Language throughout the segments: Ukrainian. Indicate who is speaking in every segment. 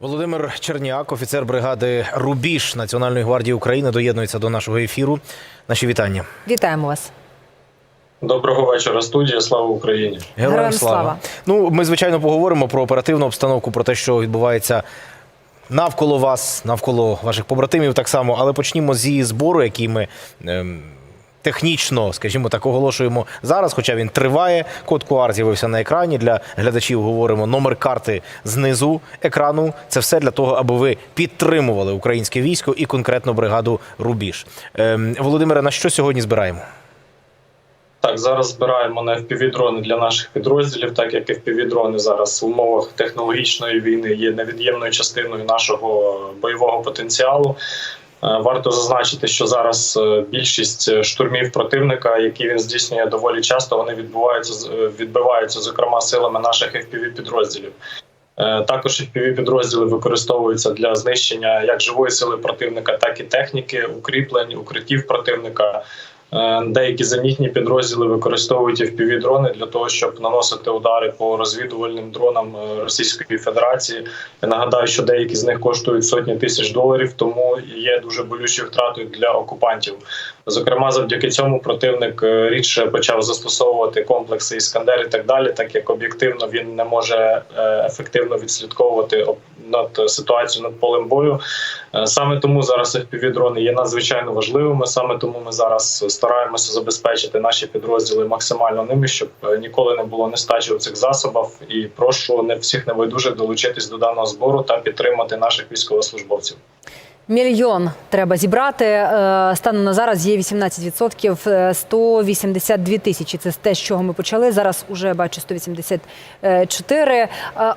Speaker 1: Володимир Черняк, офіцер бригади Рубіж Національної гвардії України, доєднується до нашого ефіру. Наші вітання.
Speaker 2: Вітаємо вас.
Speaker 3: Доброго вечора, студія. Слава Україні.
Speaker 2: Героям слава.
Speaker 1: Ну, ми звичайно поговоримо про оперативну обстановку, про те, що відбувається навколо вас, навколо ваших побратимів, так само. Але почнімо зі збору, який ми. ем, Технічно, скажімо так, оголошуємо зараз, хоча він триває. Код QR з'явився на екрані. Для глядачів говоримо номер карти знизу екрану. Це все для того, аби ви підтримували українське військо і конкретно бригаду Рубіж. Ем, Володимире, на що сьогодні збираємо?
Speaker 3: Так, зараз збираємо на FPV-дрони для наших підрозділів, так як FPV-дрони зараз в умовах технологічної війни є невід'ємною частиною нашого бойового потенціалу. Е, Варто зазначити, що зараз е, більшість е, штурмів противника, які він здійснює доволі часто, вони відбуваються відбиваються, зокрема силами наших fpv підрозділів. Також fpv підрозділи використовуються для знищення як живої сили противника, так і техніки, укріплень, укриттів противника. Е, Деякі зенітні підрозділи використовують fpv дрони для того, щоб наносити удари по розвідувальним дронам е, Російської Федерації. Я нагадаю, що деякі з них коштують сотні тисяч доларів, тому є дуже болючою втратою для окупантів. Зокрема, завдяки цьому противник е, рідше почав застосовувати комплекси Іскандер і так далі, так як об'єктивно він не може ефективно відслідковувати над ситуацією над полем бою. Е, Саме тому зараз FPV-дрони є надзвичайно важливими. Саме тому ми зараз стараємося забезпечити наші підрозділи максимально ними, щоб е, ніколи не було нестачі у цих засобах. І прошу не всіх небайдужих долучитись до даного збору та підтримати наших військовослужбовців.
Speaker 2: Мільйон треба зібрати. Е, Станом на зараз є 18%, е, 182 тисячі. Це те, з чого ми почали. Зараз уже бачу 184. Е,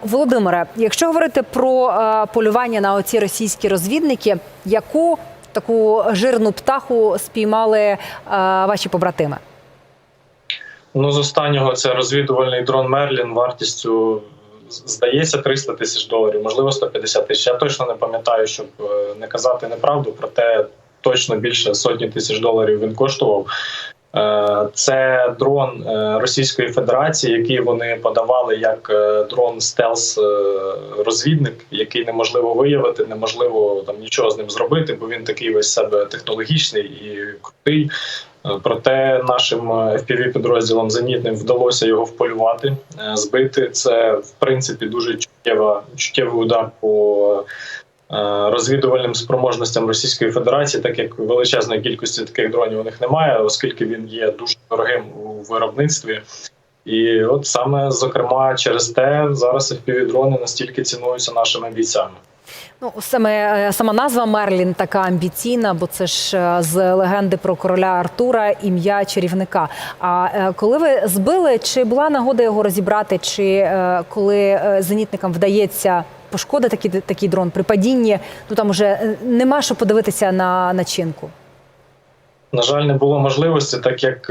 Speaker 2: Володимире, якщо говорити про е, полювання на оці російські розвідники, яку таку жирну птаху спіймали е, ваші побратими?
Speaker 3: Ну, з останнього це розвідувальний дрон Мерлін вартістю здається 300 тисяч доларів, можливо 150 тисяч. Я точно не пам'ятаю, щоб е, не казати неправду, проте точно більше сотні тисяч доларів він коштував. Е, Це дрон е, Російської Федерації, який вони подавали як дрон стелс розвідник, який неможливо виявити, неможливо там нічого з ним зробити, бо він такий весь себе технологічний і крутий. Е, Проте нашим fpv підрозділам зенітним вдалося його вполювати, е, збити. Це в принципі дуже чуттєва чуттєвий удар по е, розвідувальним спроможностям Російської Федерації, так як величезної кількості таких дронів у них немає, оскільки він є дуже дорогим у виробництві. І от саме зокрема через те зараз fpv дрони настільки цінуються нашими бійцями.
Speaker 2: Ну, саме е, сама назва Мерлін така амбіційна, бо це ж е, з легенди про короля Артура ім'я чарівника. А е, коли ви збили, чи була нагода його розібрати, чи коли зенітникам вдається пошкодити такий, такий дрон при падінні, ну там уже нема що подивитися на начинку.
Speaker 3: На жаль, не було можливості, так як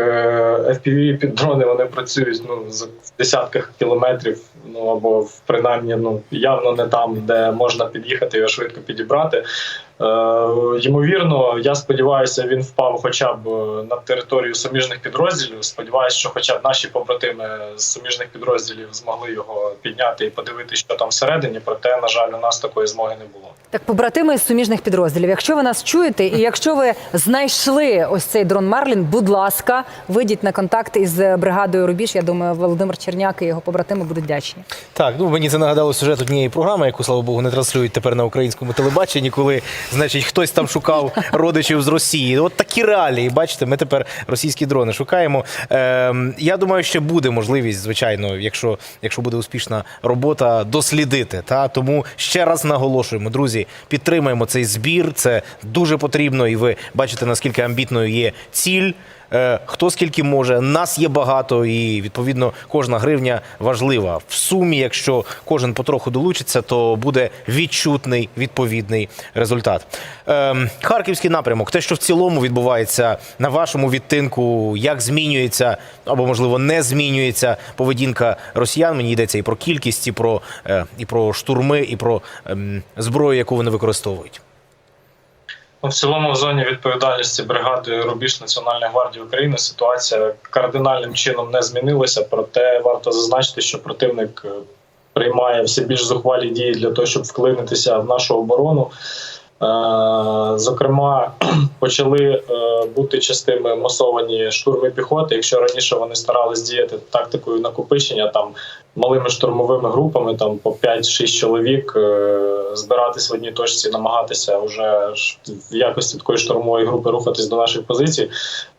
Speaker 3: fpv під дрони вони працюють ну в десятках кілометрів, ну або принаймні ну явно не там, де можна під'їхати його швидко підібрати. Е, ймовірно, я сподіваюся, він впав хоча б е, на територію суміжних підрозділів. Сподіваюся, що хоча б наші побратими з суміжних підрозділів змогли його підняти і подивитися, що там всередині. Проте, на жаль, у нас такої змоги не було.
Speaker 2: Так, побратими з суміжних підрозділів. Якщо ви нас чуєте, і якщо ви знайшли ось цей дрон Мерлін, будь ласка, вийдіть на контакт із бригадою Рубіж. Я думаю, Володимир Черняк і його побратими будуть вдячні.
Speaker 1: Так, ну мені це нагадало сюжет однієї програми, яку, слава Богу, не транслюють тепер на українському телебаченні, коли, значить, хтось там шукав родичів з Росії. От такі реалії. Бачите, ми тепер російські дрони шукаємо. Ем, я думаю, ще буде можливість, звичайно, якщо, якщо буде успішна робота, дослідити. Та тому ще раз наголошуємо, друзі, підтримаємо цей збір. Це дуже потрібно, і ви бачите, наскільки амбітною є ціль. Е, Хто скільки може, нас є багато, і відповідно кожна гривня важлива. В сумі, якщо кожен потроху долучиться, то буде відчутний відповідний результат. Ем, Харківський напрямок, те, що в цілому відбувається на вашому відтинку, як змінюється або можливо не змінюється поведінка росіян. Мені йдеться і про кількість, і про, е, і про штурми, і про ем, зброю, яку вони використовують.
Speaker 3: Ну, в цілому, в зоні відповідальності бригади Рубіж Національної гвардії України ситуація кардинальним чином не змінилася. Проте варто зазначити, що противник е, приймає все більш зухвалі дії для того, щоб вклинитися в нашу оборону. Е, Зокрема, почали е, бути частими масовані штурми піхоти. Якщо раніше вони старались діяти тактикою накопичення, там малими штурмовими групами, там по 5-6 чоловік, е, збиратись в одній точці, намагатися вже в якості такої штурмової групи рухатись до наших позицій.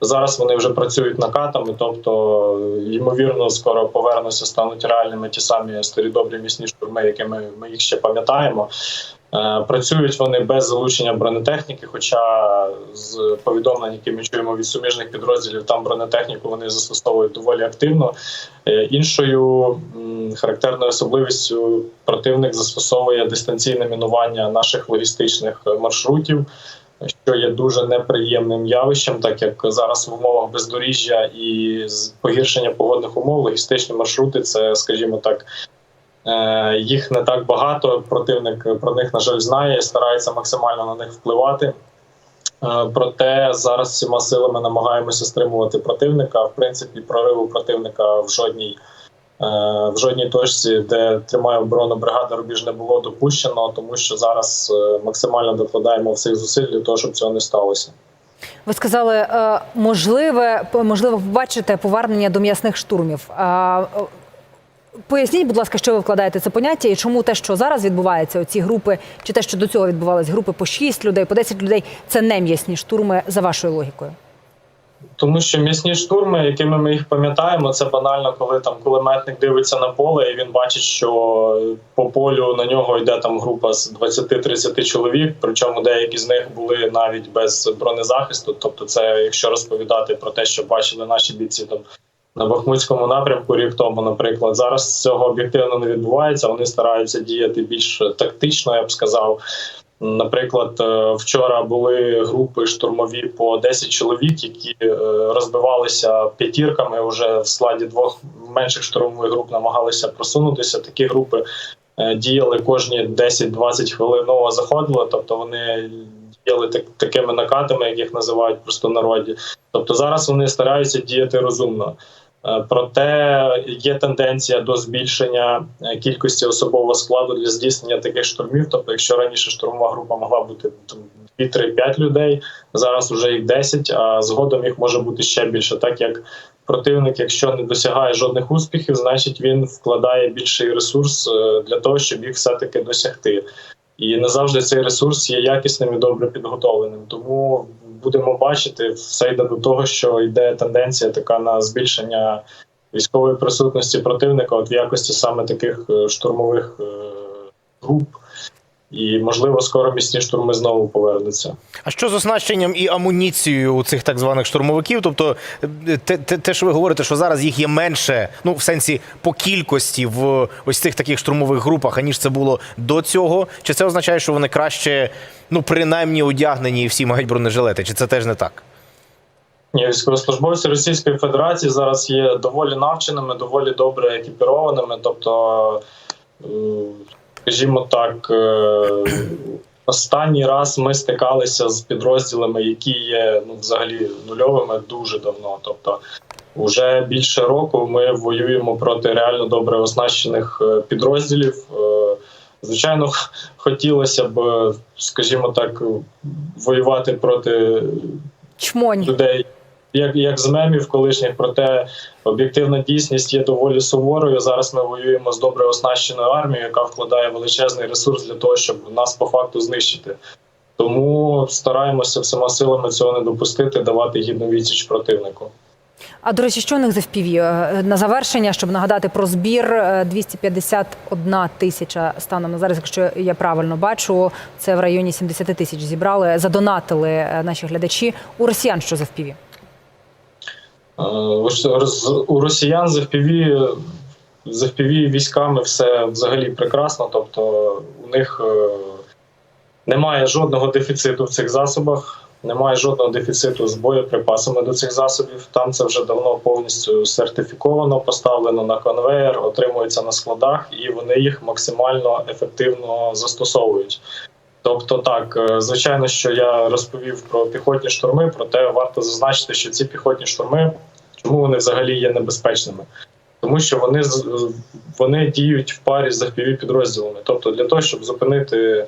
Speaker 3: Зараз вони вже працюють накатами, тобто ймовірно, скоро повернуться, стануть реальними ті самі старі добрі міцні штурми, якими ми їх ще пам'ятаємо. Е, Працюють вони без залучення бронетехніки, хоча з повідомлень, які ми чуємо від суміжних підрозділів, там бронетехніку вони застосовують доволі активно. Е, Іншою характерною особливістю противник застосовує дистанційне мінування наших логістичних маршрутів, що є дуже неприємним явищем, так як зараз в умовах бездоріжжя і погіршення погодних умов логістичні маршрути це, скажімо так. Е, Їх не так багато. Противник про них, на жаль, знає, старається максимально на них впливати. Е, Проте зараз всіма силами намагаємося стримувати противника. В принципі, прориву противника в жодній е, в жодній точці, де тримає оборону бригада рубіж, не було допущено, тому що зараз максимально докладаємо всіх зусиль для того, щоб цього не сталося.
Speaker 2: Ви сказали, можливе, можливо, побачите повернення до м'ясних штурмів. Поясніть, будь ласка, що ви вкладаєте це поняття і чому те, що зараз відбувається, оці групи, чи те, що до цього відбувалися групи по 6 людей, по 10 людей, це не м'ясні штурми за вашою логікою.
Speaker 3: Тому що м'ясні штурми, якими ми їх пам'ятаємо, це банально, коли там кулеметник дивиться на поле, і він бачить, що по полю на нього йде там група з 20-30 чоловік. Причому деякі з них були навіть без бронезахисту. Тобто, це якщо розповідати про те, що бачили наші бійці там на Бахмутському напрямку рік тому, наприклад, зараз цього об'єктивно не відбувається. Вони стараються діяти більш тактично, я б сказав. Наприклад, е, вчора були групи штурмові по 10 чоловік, які е, розбивалися п'ятірками. Вже в складі двох менших штурмових груп намагалися просунутися. Такі групи е, діяли кожні 10-20 хвилин ново заходили, тобто вони діяли так, такими накатами, як їх називають просто народі. Тобто зараз вони стараються діяти розумно. Е, Проте є тенденція до збільшення е, кількості особового складу для здійснення таких штурмів. Тобто, якщо раніше штурмова група могла бути там, 2-3-5 людей, зараз вже їх 10, а згодом їх може бути ще більше, так як противник, якщо не досягає жодних успіхів, значить він вкладає більший ресурс е, для того, щоб їх все-таки досягти. І не завжди цей ресурс є якісним і добре підготовленим. Тому будемо бачити, все йде до того, що йде тенденція така на збільшення військової присутності противника, от в якості саме таких е, штурмових е, груп. І можливо, скоро міцні штурми знову повернуться.
Speaker 1: А що з оснащенням і амуніцією у цих так званих штурмовиків? Тобто, те, те, те, що ви говорите, що зараз їх є менше, ну в сенсі по кількості в ось цих таких штурмових групах, аніж це було до цього. Чи це означає, що вони краще, ну принаймні одягнені і всі мають бронежилети? Чи це теж не так?
Speaker 3: Ні, військовослужбовці Російської Федерації зараз є доволі навченими, доволі добре екіпірованими. Тобто, скажімо так, е, останній раз ми стикалися з підрозділами, які є ну, взагалі нульовими дуже давно. Тобто, вже більше року ми воюємо проти реально добре оснащених е, підрозділів. Е, Звичайно, хотілося б, скажімо так, воювати проти
Speaker 2: Чмонь.
Speaker 3: людей, як, як з мемів колишніх, проте об'єктивна дійсність є доволі суворою. Зараз ми воюємо з добре оснащеною армією, яка вкладає величезний ресурс для того, щоб нас по факту знищити. Тому стараємося всіма силами цього не допустити, давати гідну відсіч противнику.
Speaker 2: А до речі, що у них за впіві? Е, На завершення, щоб нагадати про збір, е, 251 тисяча станом на зараз, якщо я правильно бачу, це в районі 70 тисяч зібрали, задонатили е, наші глядачі. У росіян що за впіві?
Speaker 3: Е, У росіян з FPV, з FPV військами все взагалі прекрасно. Тобто у них е, немає жодного дефіциту в цих засобах, немає жодного дефіциту з боєприпасами до цих засобів. Там це вже давно повністю сертифіковано, поставлено на конвейер, отримується на складах, і вони їх максимально ефективно застосовують. Тобто, так, е, звичайно, що я розповів про піхотні штурми, проте варто зазначити, що ці піхотні штурми, чому вони взагалі є небезпечними? тому що вони вони діють в парі з fpv підрозділами. Тобто, для того, щоб зупинити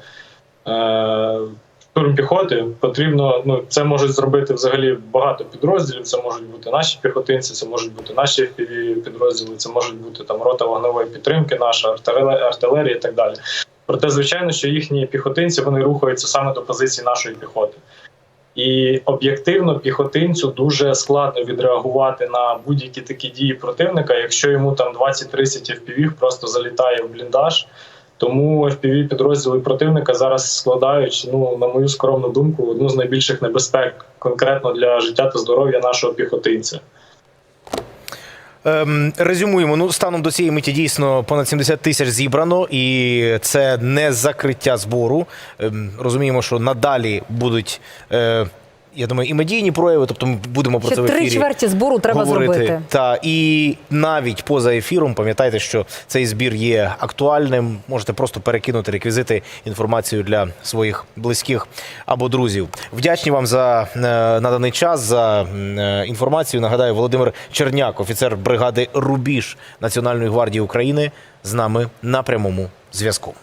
Speaker 3: е, штурм піхоти, потрібно ну це можуть зробити взагалі багато підрозділів. Це можуть бути наші піхотинці, це можуть бути наші fpv підрозділи, це можуть бути там рота вогневої підтримки, наша артилерія і так далі. Проте, звичайно, що їхні піхотинці вони рухаються саме до позиції нашої піхоти. І об'єктивно піхотинцю дуже складно відреагувати на будь-які такі дії противника, якщо йому там 20-30 FPV просто залітає в бліндаж. Тому FPV підрозділи противника зараз складають, ну на мою скромну думку, одну з найбільших небезпек конкретно для життя та здоров'я нашого піхотинця.
Speaker 1: Ем, резюмуємо. Ну, станом до цієї миті дійсно понад 70 тисяч зібрано, і це не закриття збору. Ем, розуміємо, що надалі будуть. Е, я думаю, і медійні прояви, тобто ми будемо про
Speaker 2: Ще
Speaker 1: це в
Speaker 2: три чверті збору треба
Speaker 1: говорити.
Speaker 2: зробити.
Speaker 1: Та і навіть поза ефіром пам'ятайте, що цей збір є актуальним. Можете просто перекинути реквізити інформацію для своїх близьких або друзів. Вдячні вам за е, наданий час за е, інформацію. Нагадаю, Володимир Черняк, офіцер бригади Рубіж Національної гвардії України, з нами на прямому зв'язку.